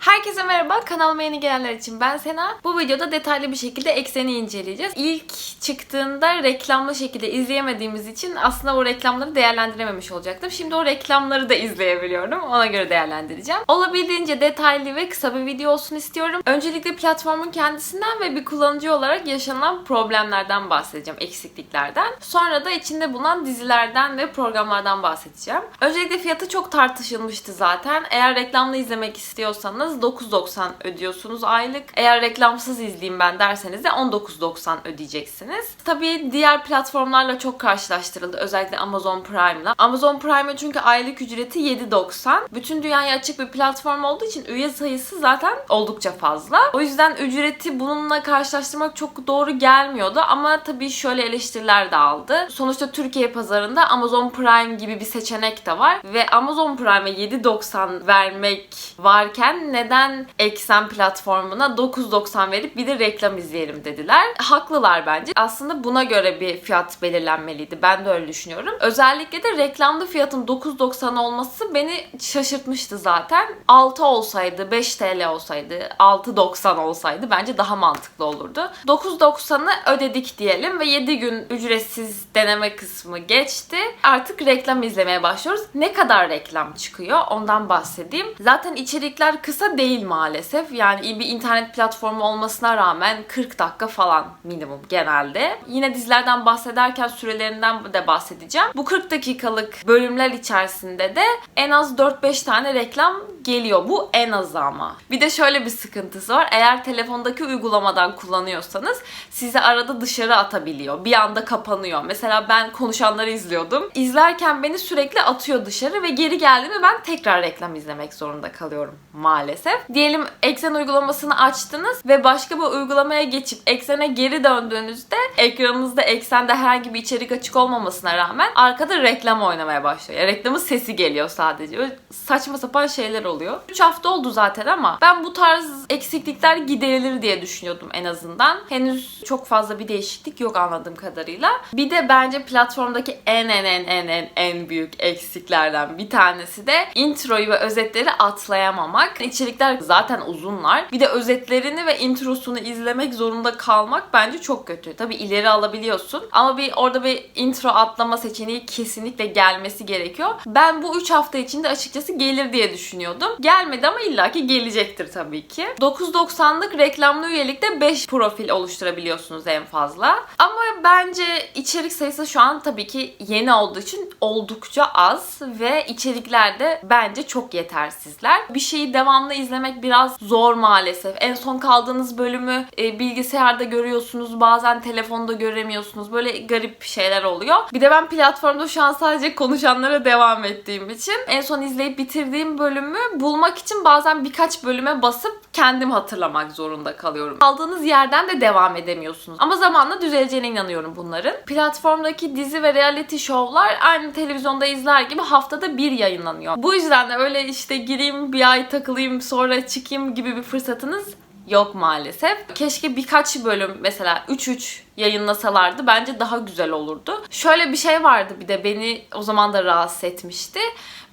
Herkese merhaba, kanalıma yeni gelenler için ben Sena. Bu videoda detaylı bir şekilde Eksen'i inceleyeceğiz. İlk çıktığında reklamlı şekilde izleyemediğimiz için aslında o reklamları değerlendirememiş olacaktım. Şimdi o reklamları da izleyebiliyorum. Ona göre değerlendireceğim. Olabildiğince detaylı ve kısa bir video olsun istiyorum. Öncelikle platformun kendisinden ve bir kullanıcı olarak yaşanan problemlerden bahsedeceğim, eksikliklerden. Sonra da içinde bulunan dizilerden ve programlardan bahsedeceğim. Öncelikle fiyatı çok tartışılmıştı zaten. Eğer reklamlı izlemek istiyorsanız 9.90 ödüyorsunuz aylık. Eğer reklamsız izleyeyim ben derseniz de 19.90 ödeyeceksiniz. Tabii diğer platformlarla çok karşılaştırıldı. Özellikle Amazon Prime'la. Amazon Prime'ın çünkü aylık ücreti 7.90. Bütün dünyaya açık bir platform olduğu için üye sayısı zaten oldukça fazla. O yüzden ücreti bununla karşılaştırmak çok doğru gelmiyordu ama tabii şöyle eleştiriler de aldı. Sonuçta Türkiye pazarında Amazon Prime gibi bir seçenek de var ve Amazon Prime'e 7.90 vermek varken neden Eksen platformuna 9.90 verip bir de reklam izleyelim dediler. Haklılar bence. Aslında buna göre bir fiyat belirlenmeliydi. Ben de öyle düşünüyorum. Özellikle de reklamlı fiyatın 9.90 olması beni şaşırtmıştı zaten. 6 olsaydı, 5 TL olsaydı, 6.90 olsaydı bence daha mantıklı olurdu. 9.90'ı ödedik diyelim ve 7 gün ücretsiz deneme kısmı geçti. Artık reklam izlemeye başlıyoruz. Ne kadar reklam çıkıyor ondan bahsedeyim. Zaten içerikler kısa değil maalesef. Yani bir internet platformu olmasına rağmen 40 dakika falan minimum genelde. Yine dizilerden bahsederken sürelerinden de bahsedeceğim. Bu 40 dakikalık bölümler içerisinde de en az 4-5 tane reklam geliyor. Bu en azı ama. Bir de şöyle bir sıkıntısı var. Eğer telefondaki uygulamadan kullanıyorsanız sizi arada dışarı atabiliyor. Bir anda kapanıyor. Mesela ben konuşanları izliyordum. İzlerken beni sürekli atıyor dışarı ve geri geldiğimde ben tekrar reklam izlemek zorunda kalıyorum maalesef. Diyelim Eksen uygulamasını açtınız ve başka bir uygulamaya geçip Eksen'e geri döndüğünüzde ekranınızda Eksen'de herhangi bir içerik açık olmamasına rağmen arkada reklam oynamaya başlıyor. Yani reklamın sesi geliyor sadece. Öyle saçma sapan şeyler oluyor. 3 hafta oldu zaten ama ben bu tarz eksiklikler giderilir diye düşünüyordum en azından. Henüz çok fazla bir değişiklik yok anladığım kadarıyla. Bir de bence platformdaki en en en en en en büyük eksiklerden bir tanesi de introyu ve özetleri atlayamamak. İçerikler zaten uzunlar. Bir de özetlerini ve introsunu izlemek zorunda kalmak bence çok kötü. Tabi ileri alabiliyorsun ama bir orada bir intro atlama seçeneği kesinlikle gelmesi gerekiyor. Ben bu 3 hafta içinde açıkçası gelir diye düşünüyordum. Gelmedi ama illaki gelecektir tabii ki. 9.90'lık reklamlı üyelikte 5 profil oluşturabiliyorsunuz en fazla. Ama bence içerik sayısı şu an tabii ki yeni olduğu için oldukça az ve içerikler de bence çok yetersizler. Bir şeyi devamlı izlemek biraz zor maalesef. En son kaldığınız bölümü e, bilgisayarda görüyorsunuz, bazen telefonda göremiyorsunuz. Böyle garip şeyler oluyor. Bir de ben platformda şu an sadece konuşanlara devam ettiğim için en son izleyip bitirdiğim bölümü bulmak için bazen birkaç bölüme basıp kendim hatırlamak zorunda kalıyorum. Kaldığınız yerden de devam edemiyorsunuz. Ama zamanla düzeleceğine inanıyorum bunların. Platformdaki dizi ve reality şovlar aynı televizyonda izler gibi haftada bir yayınlanıyor. Bu yüzden de öyle işte gireyim bir ay takılayım sonra çıkayım gibi bir fırsatınız yok maalesef. Keşke birkaç bölüm mesela 3-3 yayınlasalardı bence daha güzel olurdu. Şöyle bir şey vardı bir de beni o zaman da rahatsız etmişti.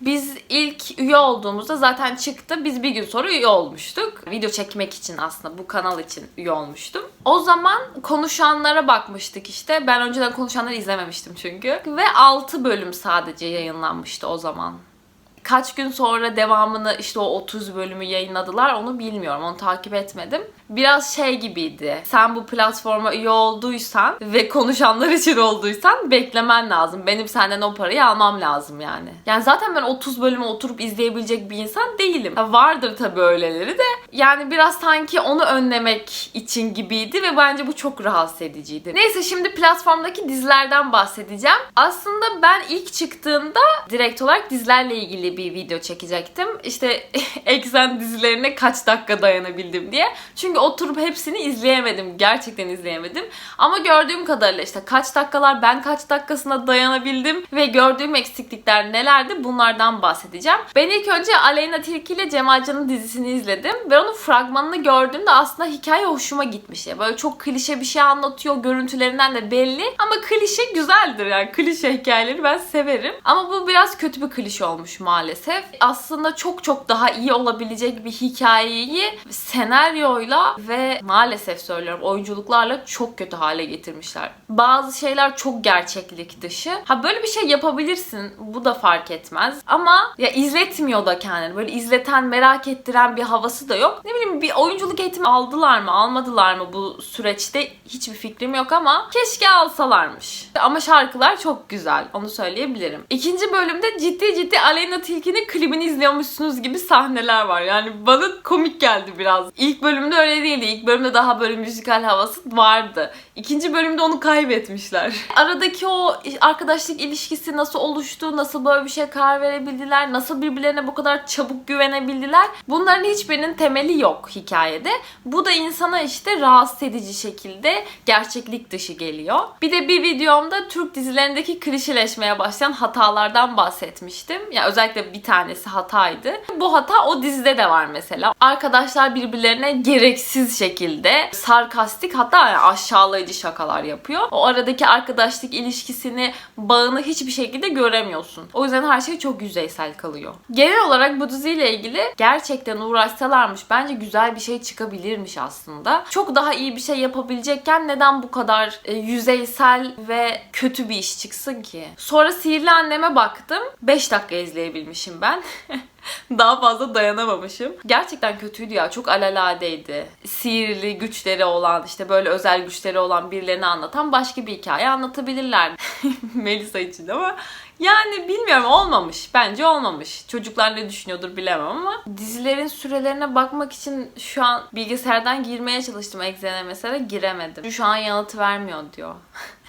Biz ilk üye olduğumuzda zaten çıktı. Biz bir gün sonra üye olmuştuk. Video çekmek için aslında bu kanal için üye olmuştum. O zaman konuşanlara bakmıştık işte. Ben önceden konuşanları izlememiştim çünkü. Ve 6 bölüm sadece yayınlanmıştı o zaman kaç gün sonra devamını işte o 30 bölümü yayınladılar onu bilmiyorum. Onu takip etmedim. Biraz şey gibiydi. Sen bu platforma üye olduysan ve konuşanlar için olduysan beklemen lazım. Benim senden o parayı almam lazım yani. Yani zaten ben 30 bölümü oturup izleyebilecek bir insan değilim. Ha, vardır tabii öyleleri de. Yani biraz sanki onu önlemek için gibiydi ve bence bu çok rahatsız ediciydi. Neyse şimdi platformdaki dizilerden bahsedeceğim. Aslında ben ilk çıktığında direkt olarak dizilerle ilgili bir video çekecektim. İşte eksen dizilerine kaç dakika dayanabildim diye. Çünkü oturup hepsini izleyemedim. Gerçekten izleyemedim. Ama gördüğüm kadarıyla işte kaç dakikalar ben kaç dakikasına dayanabildim ve gördüğüm eksiklikler nelerdi bunlardan bahsedeceğim. Ben ilk önce Aleyna Tilki ile Cemalcan'ın dizisini izledim ve onun fragmanını gördüğümde aslında hikaye hoşuma gitmiş. Ya. Böyle çok klişe bir şey anlatıyor. Görüntülerinden de belli. Ama klişe güzeldir yani. Klişe hikayeleri ben severim. Ama bu biraz kötü bir klişe olmuş maalesef maalesef. Aslında çok çok daha iyi olabilecek bir hikayeyi senaryoyla ve maalesef söylüyorum oyunculuklarla çok kötü hale getirmişler. Bazı şeyler çok gerçeklik dışı. Ha böyle bir şey yapabilirsin. Bu da fark etmez. Ama ya izletmiyor da kendini. Böyle izleten, merak ettiren bir havası da yok. Ne bileyim bir oyunculuk eğitimi aldılar mı, almadılar mı bu süreçte hiçbir fikrim yok ama keşke alsalarmış. Ama şarkılar çok güzel. Onu söyleyebilirim. İkinci bölümde ciddi ciddi Aleyna Tilki'nin klibini izliyormuşsunuz gibi sahneler var. Yani bana komik geldi biraz. İlk bölümde öyle değildi. İlk bölümde daha böyle müzikal havası vardı. İkinci bölümde onu kaybetmişler. Aradaki o arkadaşlık ilişkisi nasıl oluştu, nasıl böyle bir şeye karar verebildiler, nasıl birbirlerine bu kadar çabuk güvenebildiler. Bunların hiçbirinin temeli yok hikayede. Bu da insana işte rahatsız edici şekilde gerçeklik dışı geliyor. Bir de bir videomda Türk dizilerindeki klişeleşmeye başlayan hatalardan bahsetmiştim. Ya yani özellikle bir tanesi hataydı. Bu hata o dizide de var mesela. Arkadaşlar birbirlerine gereksiz şekilde sarkastik hatta yani aşağılayıcı şakalar yapıyor. O aradaki arkadaşlık ilişkisini, bağını hiçbir şekilde göremiyorsun. O yüzden her şey çok yüzeysel kalıyor. Genel olarak bu diziyle ilgili gerçekten uğraşsalarmış bence güzel bir şey çıkabilirmiş aslında. Çok daha iyi bir şey yapabilecekken neden bu kadar e, yüzeysel ve kötü bir iş çıksın ki? Sonra Sihirli Annem'e baktım. 5 dakika izleyebilmişim ben. Daha fazla dayanamamışım. Gerçekten kötüydü ya. Çok alaladeydi. Sihirli güçleri olan, işte böyle özel güçleri olan birilerini anlatan başka bir hikaye anlatabilirler. Melisa için ama yani bilmiyorum olmamış. Bence olmamış. Çocuklar ne düşünüyordur bilemem ama dizilerin sürelerine bakmak için şu an bilgisayardan girmeye çalıştım Exen'e mesela giremedim. Şu an yanıt vermiyor diyor.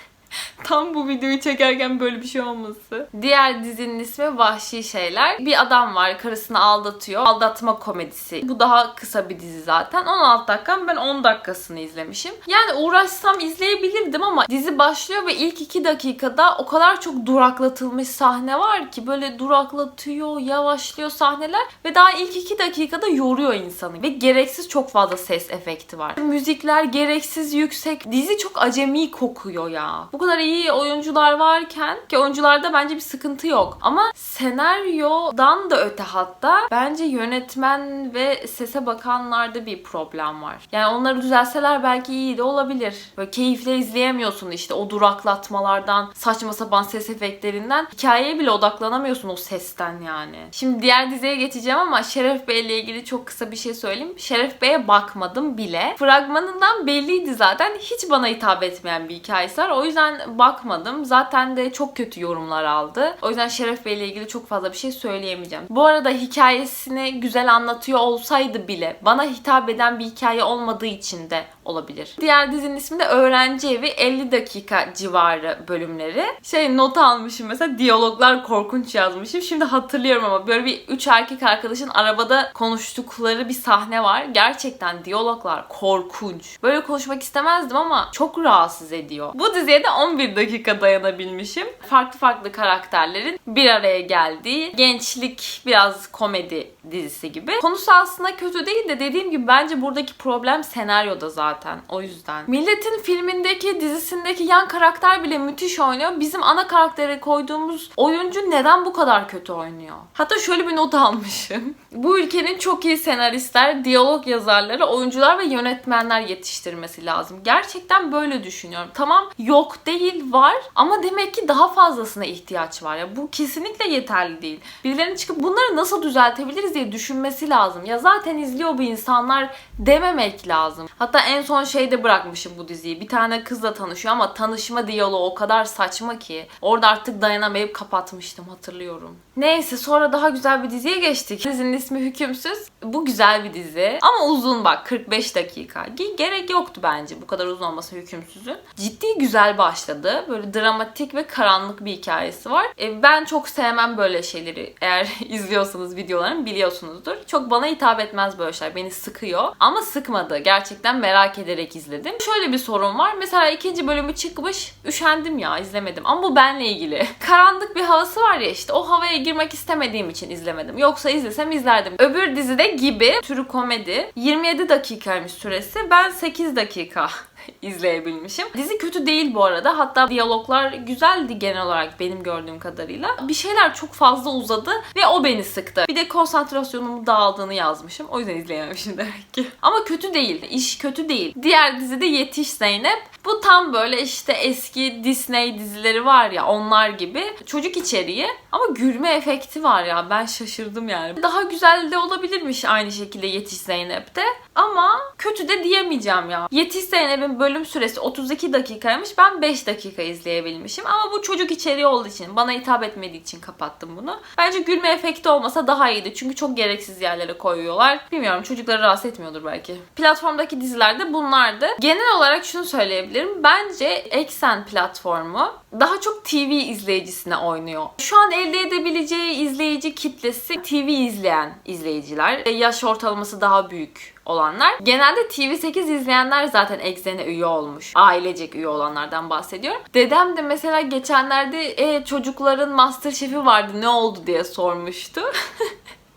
Tam bu videoyu çekerken böyle bir şey olması. Diğer dizinin ismi Vahşi Şeyler. Bir adam var karısını aldatıyor. Aldatma komedisi. Bu daha kısa bir dizi zaten. 16 dakika ben 10 dakikasını izlemişim. Yani uğraşsam izleyebilirdim ama dizi başlıyor ve ilk 2 dakikada o kadar çok duraklatılmış sahne var ki böyle duraklatıyor, yavaşlıyor sahneler ve daha ilk 2 dakikada yoruyor insanı ve gereksiz çok fazla ses efekti var. Müzikler gereksiz yüksek. Dizi çok acemi kokuyor ya. Bu kadar iyi oyuncular varken ki oyuncularda bence bir sıkıntı yok. Ama senaryodan da öte hatta bence yönetmen ve sese bakanlarda bir problem var. Yani onları düzelseler belki iyi de olabilir. Böyle keyifle izleyemiyorsun işte o duraklatmalardan, saçma sapan ses efektlerinden. Hikayeye bile odaklanamıyorsun o sesten yani. Şimdi diğer diziye geçeceğim ama Şeref Bey ile ilgili çok kısa bir şey söyleyeyim. Şeref Bey'e bakmadım bile. Fragmanından belliydi zaten. Hiç bana hitap etmeyen bir hikayesi var. O yüzden bakmadım. Zaten de çok kötü yorumlar aldı. O yüzden Şeref Bey ile ilgili çok fazla bir şey söyleyemeyeceğim. Bu arada hikayesini güzel anlatıyor olsaydı bile bana hitap eden bir hikaye olmadığı için de olabilir. Diğer dizinin ismi de Öğrenci Evi 50 dakika civarı bölümleri. Şey not almışım mesela diyaloglar korkunç yazmışım. Şimdi hatırlıyorum ama böyle bir üç erkek arkadaşın arabada konuştukları bir sahne var. Gerçekten diyaloglar korkunç. Böyle konuşmak istemezdim ama çok rahatsız ediyor. Bu diziye de 11 dakika dayanabilmişim. Farklı farklı karakterlerin bir araya geldiği gençlik biraz komedi dizisi gibi. Konusu aslında kötü değil de dediğim gibi bence buradaki problem senaryoda zaten. O yüzden. Milletin filmindeki, dizisindeki yan karakter bile müthiş oynuyor. Bizim ana karaktere koyduğumuz oyuncu neden bu kadar kötü oynuyor? Hatta şöyle bir not almışım. Bu ülkenin çok iyi senaristler, diyalog yazarları, oyuncular ve yönetmenler yetiştirmesi lazım. Gerçekten böyle düşünüyorum. Tamam yok değil var ama demek ki daha fazlasına ihtiyaç var. Ya bu kesinlikle yeterli değil. Birilerinin çıkıp bunları nasıl düzeltebiliriz diye düşünmesi lazım. Ya zaten izliyor bu insanlar dememek lazım. Hatta en son şeyde bırakmışım bu diziyi. Bir tane kızla tanışıyor ama tanışma diyaloğu o kadar saçma ki. Orada artık dayanamayıp kapatmıştım hatırlıyorum. Neyse sonra daha güzel bir diziye geçtik. Dizinin ismi Hükümsüz. Bu güzel bir dizi ama uzun bak 45 dakika. Gerek yoktu bence bu kadar uzun olması Hükümsüz'ün. Ciddi güzel başladı. Böyle dramatik ve karanlık bir hikayesi var. E, ben çok sevmem böyle şeyleri. Eğer izliyorsanız videolarımı biliyorsunuzdur. Çok bana hitap etmez böyle şeyler. Beni sıkıyor. Ama sıkmadı. Gerçekten merak ederek izledim. Şöyle bir sorun var. Mesela ikinci bölümü çıkmış. Üşendim ya izlemedim. Ama bu benle ilgili. Karanlık bir havası var ya işte. O havaya girmek istemediğim için izlemedim. Yoksa izlesem izlerdim. Öbür dizide gibi türü komedi. 27 dakikaymış süresi. Ben 8 dakika izleyebilmişim. Dizi kötü değil bu arada. Hatta diyaloglar güzeldi genel olarak benim gördüğüm kadarıyla. Bir şeyler çok fazla uzadı ve o beni sıktı. Bir de konsantrasyonumun dağıldığını yazmışım. O yüzden izleyememişim demek ki. Ama kötü değildi. İş kötü değil. Diğer dizide Yetiş Zeynep. Bu tam böyle işte eski Disney dizileri var ya onlar gibi. Çocuk içeriği ama gülme efekti var ya. Ben şaşırdım yani. Daha güzel de olabilirmiş aynı şekilde Yetiş Zeynep'te. Ama kötü de diyemeyeceğim ya. Yetiş Zeynep'in bölüm süresi 32 dakikaymış. Ben 5 dakika izleyebilmişim. Ama bu çocuk içeriği olduğu için, bana hitap etmediği için kapattım bunu. Bence gülme efekti olmasa daha iyiydi. Çünkü çok gereksiz yerlere koyuyorlar. Bilmiyorum çocukları rahatsız etmiyordur belki. Platformdaki dizilerde bunlardı. Genel olarak şunu söyleyebilirim. Bence Eksen platformu daha çok TV izleyicisine oynuyor. Şu an elde edebileceği izleyici kitlesi TV izleyen izleyiciler. E, Yaş ortalaması daha büyük olanlar. Genelde TV8 izleyenler zaten Exxen'e üye olmuş. Ailecek üye olanlardan bahsediyorum. Dedem de mesela geçenlerde e, çocukların Masterchef'i vardı ne oldu diye sormuştu.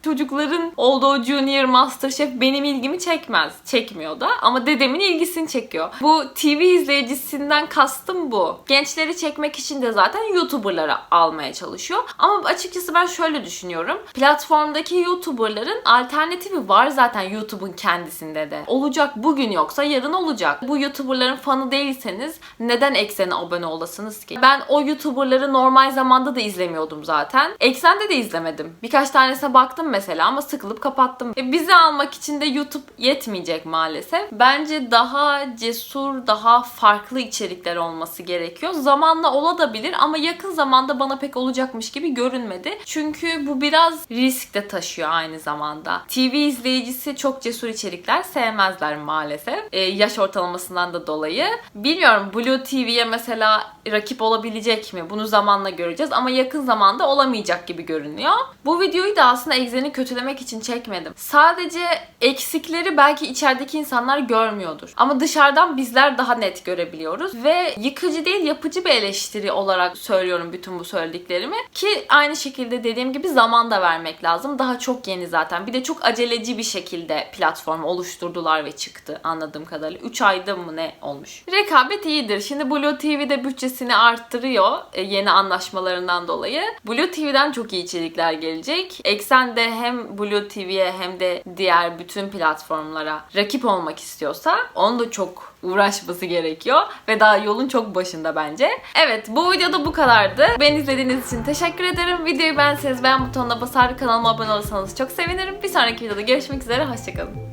Çocukların olduğu Junior Masterchef benim ilgimi çekmez. Çekmiyor da ama dedemin ilgisini çekiyor. Bu TV izleyicisinden kastım bu. Gençleri çekmek için de zaten YouTuber'ları almaya çalışıyor. Ama açıkçası ben şöyle düşünüyorum. Platformdaki YouTuber'ların alternatifi var zaten YouTube'un kendisinde de. Olacak bugün yoksa yarın olacak. Bu YouTuber'ların fanı değilseniz neden Eksen'e abone olasınız ki? Ben o YouTuber'ları normal zamanda da izlemiyordum zaten. Eksen'de de izlemedim. Birkaç tanesine baktım mesela ama sıkılıp kapattım. E, bizi almak için de YouTube yetmeyecek maalesef. Bence daha cesur, daha farklı içerikler olması gerekiyor. Zamanla olabilir ama yakın zamanda bana pek olacakmış gibi görünmedi. Çünkü bu biraz risk de taşıyor aynı zamanda. TV izleyicisi çok cesur içerikler sevmezler maalesef. E, yaş ortalamasından da dolayı. Bilmiyorum Blue TV'ye mesela rakip olabilecek mi? Bunu zamanla göreceğiz ama yakın zamanda olamayacak gibi görünüyor. Bu videoyu da aslında Exen'i kötülemek için çekmedim. Sadece eksikleri belki içerideki insanlar görmüyordur. Ama dışarıdan bizler daha net görebiliyoruz ve yıkıcı değil yapıcı bir eleştiri olarak söylüyorum bütün bu söylediklerimi ki aynı şekilde dediğim gibi zaman da vermek lazım. Daha çok yeni zaten. Bir de çok aceleci bir şekilde platform oluşturdular ve çıktı anladığım kadarıyla. 3 ayda mı ne olmuş. Rekabet iyidir. Şimdi Blue TV'de bütçesini arttırıyor e, yeni anlaşmalarından dolayı. Blue TV'den çok iyi içerikler gelecek. Eksen de hem Blue TV'ye hem de diğer bütün platformlara rakip olmak istiyorsa onun da çok uğraşması gerekiyor ve daha yolun çok başında bence. Evet bu videoda bu kadardı. Beni izlediğiniz için teşekkür ederim. Videoyu beğenseniz beğen butonuna basar kanalıma abone olursanız çok sevinirim. Bir sonraki videoda görüşmek üzere. Hoşçakalın.